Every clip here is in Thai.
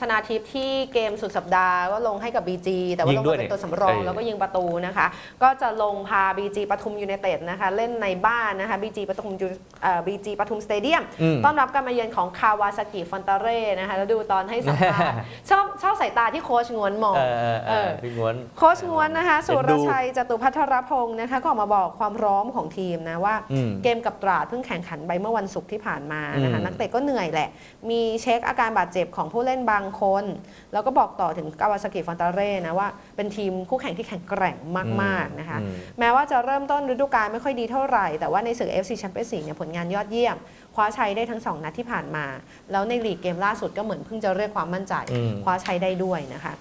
ชนาทิพย์ที่เกมสุดสัปดาห์ก็ลงให้กับ BG แต่ว่ายิลงงด้วมายเป็นเนี่ยตัวสำรองเออ แล้วก็ยิงประตูนะคะ ก็จะลงพา BG ปทุมยูไนเต็ดนะคะ เล่นในบ้านนะคะ BG ปทุมยูเอ่อ BG ปทุมสเตเดียม อืม ต้อนรับการมาเยือนของคาวาซากิฟอนตาเร่นะคะ แล้วดูตอนให้สัมภาษณ์ ชอบ ชอบสายตาที่โค้ชงวนมองเออเออเออเออพี่ง้วน โค้ชงวนนะคะเอ็สุนรดูชัยจตุพัทรพงศ์นะคะ ก็ออกมาบอกความพร้อมของทีมนะว่า อืมเกมกับตราดเพิ่งแข่งขันไปเมื่อวันศุกร์ที่ผ่านมานะคะ อืม นักเตะก็เหนื่อยแหละ มีเช็คอาการบาดเจ็บของผู้เล่นบางคน แล้วก็บอกต่อถึงกาวาซากิฟอนตาเร่นะว่าเป็นทีมคู่แข่งที่แข็งแกร่งมากๆนะคะ อืม แม้ว่าจะเริ่มต้นฤดูกาลไม่ค่อยดีเท่าไหร่ แต่ว่าในศึก FC Champions League เนี่ยผลงานยอดเยี่ยมคว้าชัยได้ทั้ง 2 นัดที่ผ่านมา แล้วในลีกเกมล่าสุดก็เหมือนเพิ่งจะเรียกความมั่นใจอืมคว้าชัยได้ด้วยนะคะ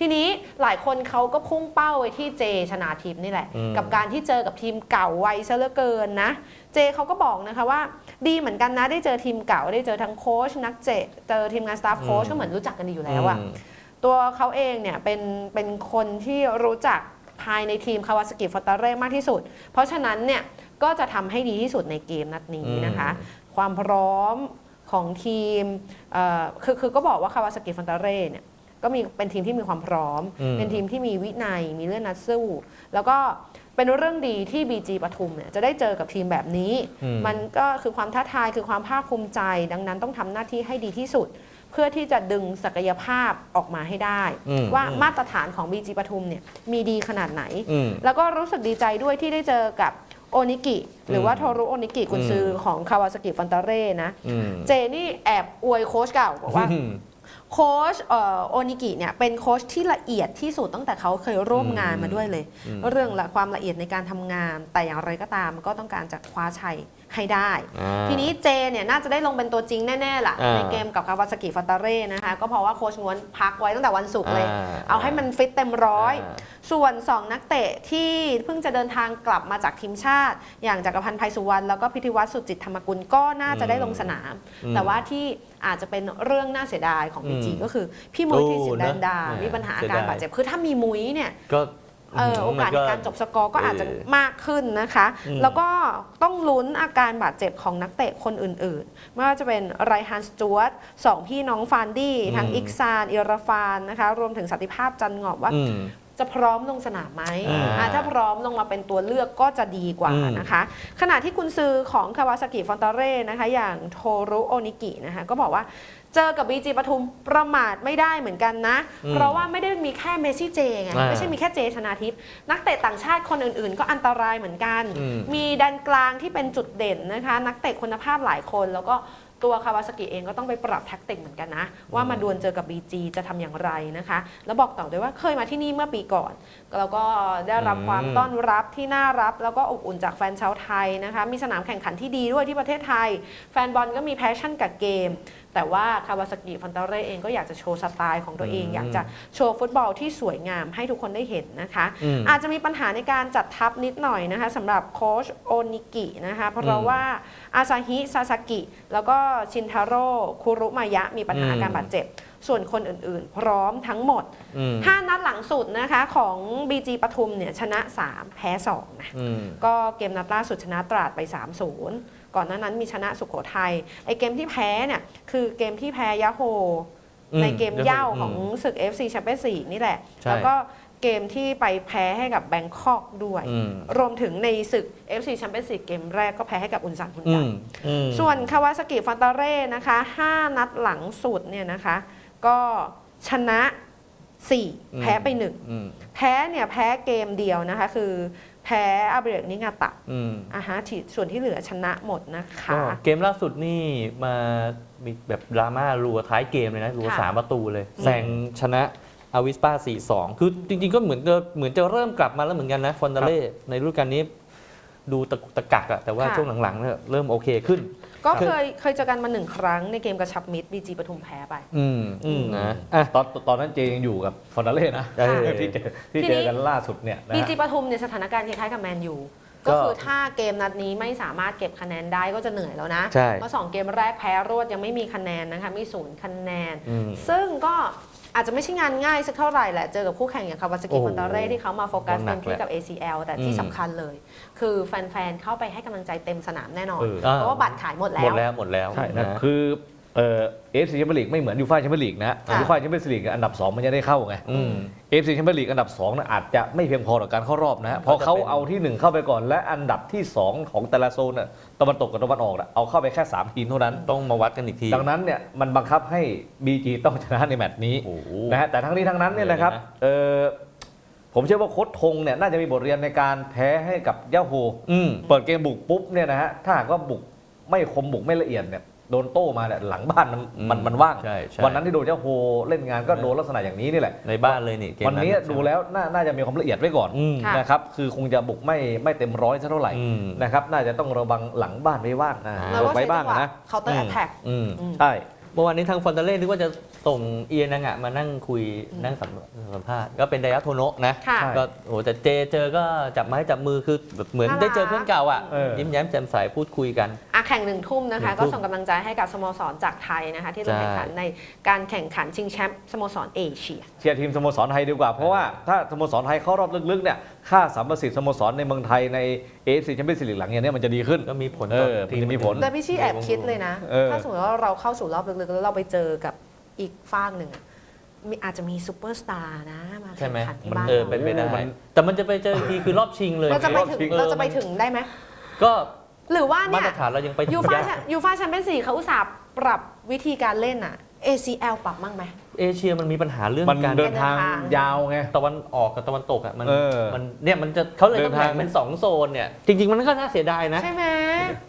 ทีนี้หลายคนเขาก็พุ่งเป้าไปที่เจชนาทิพย์นี่แหละอืมกับการที่เจอกับทีมเก่าวัยซะเหลือเกินนะ เจเขาก็บอกนะคะว่า ดีเหมือนกันนะได้เจอทีมเก่าได้เจอทั้งโค้ชนักเจเจอทีมงานสตาฟโค้ชก็เหมือนรู้จักกันดีอยู่แล้วอะอืมตัวเขาเองเนี่ยเป็นเป็นคนที่รู้จักภายในทีมคาวาสกิฟอตาเร่มากที่สุด เพราะฉะนั้นเนี่ยก็จะทำให้ดีที่สุดในเกมนัดนี้นะคะ ความพร้อมของทีมเอ่อคือคือก็บอกว่าคาวาสกิฟอนตาเร่เนี่ยก็มีเป็นทีมที่มีความพร้อมอืมเป็นทีมที่มีวินัย มีเรื่องนัดสู้ แล้วก็เป็นเรื่องดีที่ BG ปทุมเนี่ยจะได้เจอกับทีมแบบนี้อืมมันก็คือความท้าทายคือความภาคภูมิใจ ดังนั้นต้องทำหน้าที่ให้ดีที่สุด เพื่อที่จะดึงศักยภาพออกมาให้ได้อืมว่าอืมมาตรฐานของ BG ปทุมเนี่ยมีดีขนาดไหนอืมแล้วก็รู้สึกดีใจด้วยที่ได้เจอกับ โอนิกิ หรือว่าอืมโทรุโอนิกิกุนซือของคาวาซากิฟันตาเร่นะ อืม เจนี่แอบอวยโค้ชเก่าบอกว่า อืม โค้ชเอ่อโอนิกิเนี่ยเป็นโค้ชที่ละเอียดที่สุดตั้งแต่เขาเคยร่วมงานมาด้วยเลยอืมเรื่องละความละเอียดในการทำงาน แต่อย่างไรก็ตามก็ต้องการจะคว้าชัยให้ได้อ่าทีนี้เจเนี่ยน่าจะได้ลงเป็นตัวจริงแน่ๆล่ะอ่าในเกมกับคาวาซากิฟันตาเร่นะคะ ก็เพราะว่าโค้ชง้วนพักไว้ตั้งแต่วันศุกร์เลยอ่าเอาให้มันฟิตเต็มร้อยอ่าส่วน 2 นักเตะที่เพิ่งจะเดินทางกลับมาจากทีมชาติ อย่างจักรพันธ์ไพสุวรรณแล้วก็พิธีวัฒน์สุจิตธรรมกุลก็น่าจะได้ลงสนามอืมแต่ว่าที่อาจจะเป็นเรื่องน่าเสียดายของพีจีอืมก็คือพี่มุ้ยโอ้ทีสินแดนดานะมีปัญหาอาเสียการดายบาดเจ็บคือถ้ามีมุ้ยเนี่ยก็เออโอกาสในการจบสกอร์ก็อาจจะเออมากขึ้นนะคะอืมแล้วก็ต้องลุ้นอาการบาดเจ็บของนักเตะคนอื่นๆ ไม่ว่าจะเป็นไรฮันสจวตสองพี่น้องฟานดี้ทั้งอิกซานอิราฟานนะคะ รวมถึงสันติภาพจันงอบว่าอืม จะพร้อมลงสนามไหมอ่าอ่าถ้าพร้อมลงมาเป็นตัวเลือกก็จะดีกว่าอืมนะคะ ขณะที่คุณซื้อของคาวาซากิฟอนตาเร่นะคะ อย่างโทรุโอนิกินะคะก็บอกว่าเจอกับบีจีปทุมประมาทไม่ได้เหมือนกันนะอืมเพราะว่าไม่ได้มีแค่เมสซี่เจไงอ่าไม่ใช่มีแค่เจชนาทิพย์นักเตะต่างชาติคนอื่นๆ ก็อันตรายเหมือนกัน อืม มีแดนกลางที่เป็นจุดเด่นนะคะ นักเตะคุณภาพหลายคนแล้วก็ ตัวคาวาสกิเองก็ต้องไปปรับแท็กติกเหมือนกันนะ ว่ามาดวลเจอกับ BG จะทำอย่างไรนะคะ แล้วบอกต่อด้วยว่าเคยมาที่นี่เมื่อปีก่อน แล้วก็ได้รับความต้อนรับที่น่ารับ แล้วก็อบอุ่นจากแฟนชาวไทยนะคะ มีสนามแข่งขันที่ดีด้วยที่ประเทศไทย แฟนบอลก็มีแพชชั่นกับเกมแต่ว่าคาวาซากิฟันตาเร่เองก็อยากจะโชว์สไตล์ของตัวเองอืมอยากจะโชว์ฟุตบอลที่สวยงามให้ทุกคนได้เห็นนะคะอืมอาจจะมีปัญหาในการจัดทัพนิดหน่อยนะคะสำหรับโค้ชโอนิกินะคะเพราะอืมว่าอาซาฮิซาซากิ แล้วก็ชินทาโร่คุรุมายะมีปัญหาอืมการบาดเจ็บส่วนคนอื่นๆ พร้อมทั้งหมดอืม5นัดหลังสุดนะคะของ BG ปทุมเนี่ยชนะ 3 แพ้ 2 นะอืมก็เกมนัดล่าสุดชนะตราดไป 3-0 ก่อนหน้านั้นมีชนะสุขโขทัยไอเกมที่แพ้เนี่ยคือเกมที่แพ้ยะโฮอืมในเกมเหย่าอืมของศึก FC แชมเปี้ยนส์ลีกนี่แหละใช่แล้วก็เกมที่ไปแพ้ให้กับแบงคอกด้วยอืมรวมถึงในศึก FC แชมเปี้ยนส์ลีกเกมแรกก็แพ้ให้กับอุนซันพุนอืไดมอืมส่วนคาวาซากิฟันตาเร่นะคะ 5 นัดหลังสุดเนี่ยนะคะ ก็ชนะ 4 แพ้ไป1อืมแพ้เนี่ยแพ้เกมเดียวนะคะ คือ แพ้อาเบรกนิงาตะอืมอาฮะที่ส่วนที่เหลือชนะหมดนะคะ ก็เกมล่าสุดนี่มามีแบบดราม่ารัวท้ายเกมเลยนะรัวค่ะสามประตูเลยแซงชนะอาวิสปา4-2 คือจริงๆก็เหมือนจะเหมือนจะเริ่มกลับมาแล้วเหมือนกันนะฟอนเดเล่ในฤดูกาลนี้ ดูตะกุกตะกักอะแต่ว่าค่ะ ช่วงหลังๆเนี่ยเริ่มโอเคขึ้น ก็เคยเคยเจอกันมาหนึ่งครั้งในเกมกระชับมิตรบีจีปทุมแพ้ไป อืมอืมนะอะตอนตอนนั้นเจยังอยู่กับฟอนเดเล่นะเออที่เจอที่ทีเจนี้อกันล่าสุดเนี่ยนะบีฮะ จีปทุมเนี่ยสถานการณ์คล้ายๆกับแมนยูก็ ก็คือถ้าเกมนัดนี้ไม่สามารถเก็บคะแนนได้ก็จะเหนื่อยแล้วนะใช่เพราะสองเกมแรกแพ้รวดยังไม่มีคะแนนนะคะมีศูนย์คะแนน อืม ซึ่งก็ อาจจะไม่ใช่งานง่ายสักเท่าไหร่แหละ เจอกับคู่แข่งอย่างคาวาซากิโอ้โหฟอนตาเร่ที่เขามาโฟกัสหนัเต็กมที่แหละกับ ACL แต่ที่อืม สำคัญเลย คือแฟนๆ เข้าไปให้กำลังใจเต็มสนามแน่นอน เออ เพราะว่าบัตรขายหมดแล้หมว ดแล้วหมดแล้วใช่นะนะ คือ เออเอฟซีแชมเปี้ยนลีกไม่เหมือนยูฟ่าแชมเปี้ยนลีกนะค่ะยูฟ่าแชมเปี้ยนลีกอันดับ 2 มันจะได้เข้าไงอืมเอฟซีแชมเปี้ยนลีกอันดับ2นะอาจจะไม่เพียงพอต่อการเข้ารอบนะฮะเพราะก็จะเขาเป็นเอาที่ 1 เข้าไปก่อน และอันดับที่ 2 ของแต่ละโซนน่ะตะวันตกกับตะวันออกน่ะเอาเข้าไปแค่ 3 ทีมเท่านั้นต้องมาวัดกันอีกที ดังนั้นเนี่ยมันบังคับให้ BG ต้องชนะในแมตช์นี้โอ้โหนะฮะแต่ทั้งนี้ทั้งนั้นเนี่ยนะครับเหนื่อยนะเออผมเชื่อว่าโค้ชทงเนี่ยน่าจะมีบทเรียนในการแพ้ให้กับย่าโฮอืมเปิดเกมบุกปุ๊บเนี่ยนะฮะถ้าหากว่าบุกไม่คมบุกไม่ละเอียดเนี่ย โดนโต้มาเนี่ยหลังบ้านมันอืมมันมันว่าง ใช่ใช่ วันนั้นที่โดนเจ้าโฮเล่นงานก็โดนลักษณะอย่างนี้นี่แหละ ในบ้านเลยนี่เกมวันนี้ใช่ไหมดูแล้วน่าน่าจะมีความละเอียดไว้ก่อนอืม ค่ะ นะครับคือคงจะบุกไม่ไม่เต็มร้อยสักเท่าไหร่อืมนะครับน่าจะต้องระวังหลังบ้านไว้บ้างนะแล้วก็ไว้ใช้บ้าจังงหวะนะเคาน์เตอร์แอตแทก อืมใช่เมื่อวานนี้ทางฟอนเตเล่นึกว่าจะส่งเอียนังอะมานั่งคุยนั่งสัมสัมภาษณ์ก็เป็นไดยัตโทโนะนะค่ะ ก็โอ้แต่เจเจอก็จับไม้จับมือคือแบบเหมือนน่ารัก ได้เจอเพื่อนเก่าอะเออ ยิ้มแย้มแจ่มใสพูดคุยกัน อะแข่งหนึ่งทุ่มนะคะ หนึ่งทุ่ก็มส่งกำลังใจให้กับสโมสรจากไทยนะคะ ที่ลงใช่ แข่งขันในการแข่งขันชิงแชมป์สโมสรเอเชีย เชียร์ทีมสโมสรไทยดีกว่า เพราะว่าถ้าสโมสรไทยเข้ารอบลึกๆเนี่ยค่าสัมประสิทธิ์สโมสรในเมืองไทยในเอฟซีแชมเปี้ยนส์ลีกหลังอย่างเนี้ยมันจะดีขึ้น ก็มีผลเอต่ออทีมันจะมีผล แต่พี่ชี่แอบคิดเลยนะ เออ ถ้าสมมติว่าเราเข้าสู่รอบลึกๆแล้วเราไปเจอกับอีกฟากหนึ่งอะมีอาจจะมีซูเปอร์สตาร์นะมาใช่แข่งไหมขันที่มันบ้านเออเป็นไปได้ มัน แต่มันจะไปเจออีกทีคือรอบชิงเลยเราจะไปถึงออเราจะไปมันถึงได้ไหมก็หรือว่ามาเนี่ย ตรฐานเรายังไปยูฟ่ายาก ยูฟ่าแชมเปี้ยนส์ลีกเขาอุตส่าห์ปรับวิธีการเล่นอะ ACL ปรับมั่งไหม เอเชียมันมีปัญหาเรื่องมันการเดินทางเดินทางยาวไง ตะวันออกกับตะวันตกอะมันเออมันเนี่ยมันจะเขาเลยเดิต้องนทางแบ่งเป็นสองโซนเนี่ยจริง ๆ มันก็น่าเสียดายนะใช่ไหม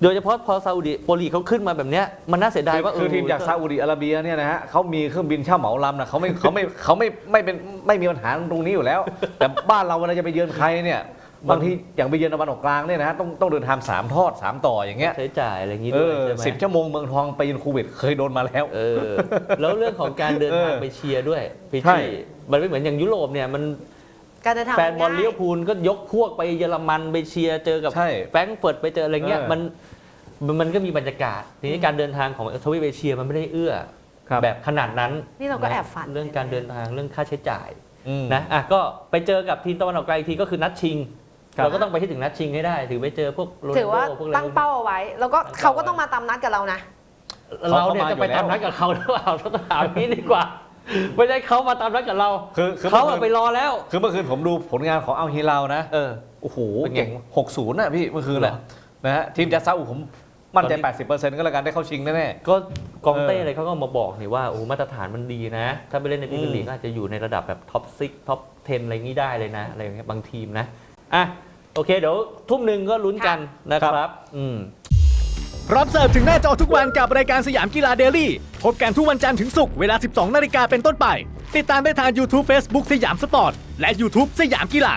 โดยเฉพาะพอซาอุดิโปรลีกเขาขึ้นมาแบบเนี้ยมันน่าเสียดายว่าคือเทีมจากซาอุดิอาระเบียเนี่ยนะฮะเขามีเครื่องบินเช่าเหมาลำนะเขาไม่เขาไม่เขาไม่ไม่เป็นไม่มีปัญหาตรงนี้อยู่แล้ว แต่บ้านเราเวลาจะไปเยือนใครเนี่ย บางทีอย่างไปเยือนตะวันออกกลางเนี่ยนะฮะต้องต้องเดินทางสามทอดสามต่ออย่างเงี้ยใช้จ่ายอะไรอย่างงี้เอด้วยอใช่ไหมสิบชั่วโมงเมืองทองไปเยือนคูเวตเคยโดนมาแล้วเออแล้วเรื่องของการเดินทางเออไปเชียร์ด้วยพี่ใช่ที่มันไม่เหมือนอย่างยุโรปเนี่ยมันการเดินทางแฟนบอลง่ายเลี้ยวพูลก็ยกพวกไปเยอรมันไปเชียร์เจอกับใช่แฟรงก์เฟิร์ตไปเจออะไรเงี้ยเออมันมันมันก็มีบรรยากาศทีนี้การเดินทางของทวีปเอเชียมันไม่ได้เอื้อครับแบบขนาดนั้นนี่เราก็ะแอบฝันเรื่องการเดินทางเรื่องค่าใช้จ่ายอืมนะอะก็ไปเจอกับทีมตะวันออกกลางอีกทีก็คือนัดชิง ครับ เราก็ต้องไปที่ถึงนัดชิงให้ได้ ถือไปเจอพวกโรนัลถือว่าโดพวกอะไรตั้งเป้าเอาไว้ แล้วก็เขาก็ต้องมาตามนัดกับเรานะ เราเนี่ยจะไปตามนัดกับเขาหรือเปล่าต้องถามนี้ดีกว่า ไม่ใช่เขามาตามนัดกับเราคือคือเขาเมื่อะอไปคืนรอแล้ว คือเมื่อคืนผมดูผลงานของอัลฮิลาลนะ เออ โอ้โหเป็นไง เก่ง60น่ะพี่เมื่อคืนเหรน่ะอนะฮะทีมจากซาอุผมมั่นใจตอนนี้80%ก็แล้วกันได้เข้าชิงแน่ ก็กองเต้เอออะไรเขาก็มาบอกนี่ว่าโอ้โหมาตรฐานมันดีนะ ถ้าไปเล่นในพรีเมียร์ลีกอืม ก็อาจจะอยู่ในระดับแบบท็อปซิกท็อป10อะไรงี้ได้เลยนะอะไรอย่างเงี้ยบางทีมนะอะ โอเคเดี๋ยวทุ่มหนึ่งก็ลุ้นกันนะครับอืมรับเสิร์ฟถึงหน้าจอทุกวันกับรายการสยามกีฬาเดลี่ พบกันทุกวันจันทร์ถึงศุกร์เวลา 12 นาฬิกาเป็นต้นไป ติดตามได้ทาง YouTube Facebook สยามสปอร์ต และ YouTube สยามกีฬา